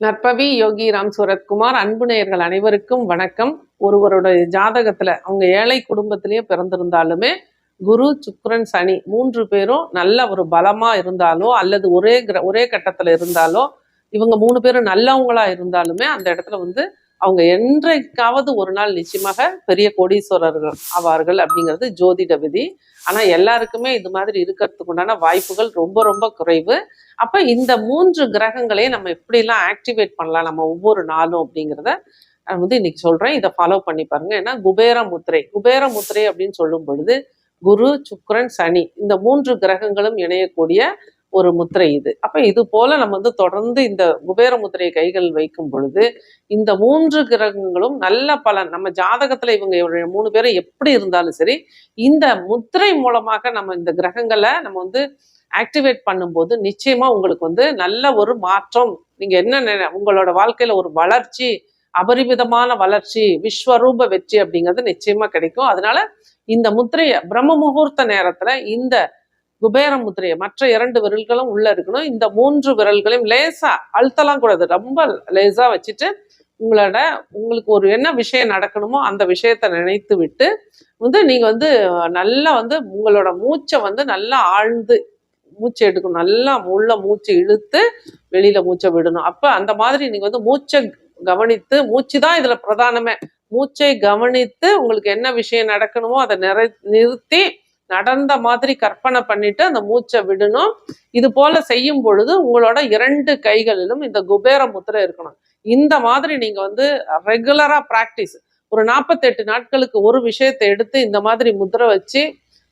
நற்பவி யோகி ராம் சூரத்குமார் அன்பு நேயர்கள் அனைவருக்கும் வணக்கம். ஒருவருடைய ஜாதகத்துல அவங்க ஏழை குடும்பத்திலேயே பிறந்திருந்தாலுமே குரு சுக்ரன் சனி மூன்று பேரும் நல்ல ஒரு பலமா இருந்தாலோ அல்லது ஒரே கிர ஒரே கட்டத்துல இருந்தாலோ இவங்க மூணு பேரும் நல்லவங்களா இருந்தாலுமே அந்த இடத்துல வந்து அவங்க என்றைக்காவது ஒரு நாள் நிச்சயமாக பெரிய கோடீஸ்வரர்கள் ஆவார்கள் அப்படிங்கிறது ஜோதிட விதி. ஆனா எல்லாருக்குமே இது மாதிரி இருக்கிறதுக்கு உண்டான வாய்ப்புகள் ரொம்ப ரொம்ப குறைவு. அப்ப இந்த மூன்று கிரகங்களையும் நம்ம எப்படிலாம் ஆக்டிவேட் பண்ணலாம் நம்ம ஒவ்வொரு நாளும் அப்படிங்கிறத நான் வந்து இன்னைக்கு சொல்றேன். இதை ஃபாலோ பண்ணி பாருங்க. ஏன்னா குபேர முத்திரை. குபேர முத்திரை அப்படின்னு சொல்லும் பொழுது குரு சுக்ரன் சனி இந்த மூன்று கிரகங்களும் இணையக்கூடிய ஒரு முத்திரை இது. அப்ப இது போல நம்ம வந்து தொடர்ந்து இந்த குபேர முத்திரையை கைகள் வைக்கும் பொழுது இந்த மூன்று கிரகங்களும் நல்ல பலன். நம்ம ஜாதகத்துல இவங்க மூணு பேரும் எப்படி இருந்தாலும் சரி இந்த முத்திரை மூலமாக நம்ம இந்த கிரகங்களை நம்ம வந்து ஆக்டிவேட் பண்ணும்போது நிச்சயமா உங்களுக்கு வந்து நல்ல ஒரு மாற்றம். நீங்க என்ன உங்களோட வாழ்க்கையில ஒரு வளர்ச்சி அபரிமிதமான வளர்ச்சி விஸ்வரூப வெற்றி அப்படிங்கிறது நிச்சயமா கிடைக்கும். அதனால இந்த முத்திரையை பிரம்ம முகூர்த்த நேரத்துல இந்த குபேர முத்திரையை மற்ற இரண்டு விரல்களும் உள்ள இருக்கணும். இந்த மூன்று விரல்களையும் லேசா அழுத்தலாம் கூடாது. ரொம்ப லேசா வச்சுட்டு உங்களோட உங்களுக்கு ஒரு என்ன விஷயம் நடக்கணுமோ அந்த விஷயத்தை நினைத்து விட்டு வந்து நீங்க வந்து நல்லா வந்து உங்களோட மூச்சை வந்து நல்லா ஆழ்ந்து மூச்சு எடுக்கணும். நல்லா உள்ள மூச்சு இழுத்து வெளியில மூச்சை விடணும். அப்ப அந்த மாதிரி நீங்க வந்து மூச்சை கவனித்து மூச்சு தான் இதுல பிரதானமே. மூச்சை கவனித்து உங்களுக்கு என்ன விஷயம் நடக்கணுமோ அதை நிறை நிறுத்தி நடந்த மாதிரி கற்பனை பண்ணிட்டு அந்த மூச்சை விடணும். இது போல செய்யும் பொழுது உங்களோட இரண்டு கைகளிலும் இந்த குபேர முத்திரை இருக்கணும். இந்த மாதிரி நீங்க வந்து ரெகுலரா பிராக்டிஸ் ஒரு நாற்பத்தெட்டு நாட்களுக்கு ஒரு விஷயத்தை எடுத்து இந்த மாதிரி முத்திரை வச்சு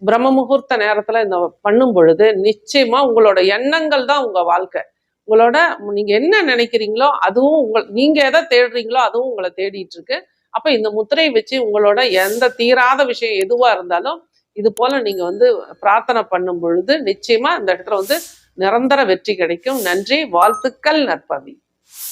பிரம்ம முகூர்த்த நேரத்துல இந்த பண்ணும் பொழுது நிச்சயமா உங்களோட எண்ணங்கள் தான் உங்க வாழ்க்கை. உங்களோட நீங்க என்ன நினைக்கிறீங்களோ அதுவும் உங்கள் நீங்க எதை தேடுறீங்களோ அதுவும் உங்களை தேடிட்டு இருக்கு. அப்ப இந்த முத்திரையை வச்சு உங்களோட எந்த தீராத விஷயம் எதுவா இருந்தாலும் இது போல நீங்க வந்து பிரார்த்தனை பண்ணும் பொழுது நிச்சயமா இந்த இடத்துல வந்து நிரந்தர வெற்றி கிடைக்கும். நன்றி. வாழ்த்துக்கள் நற்பவி.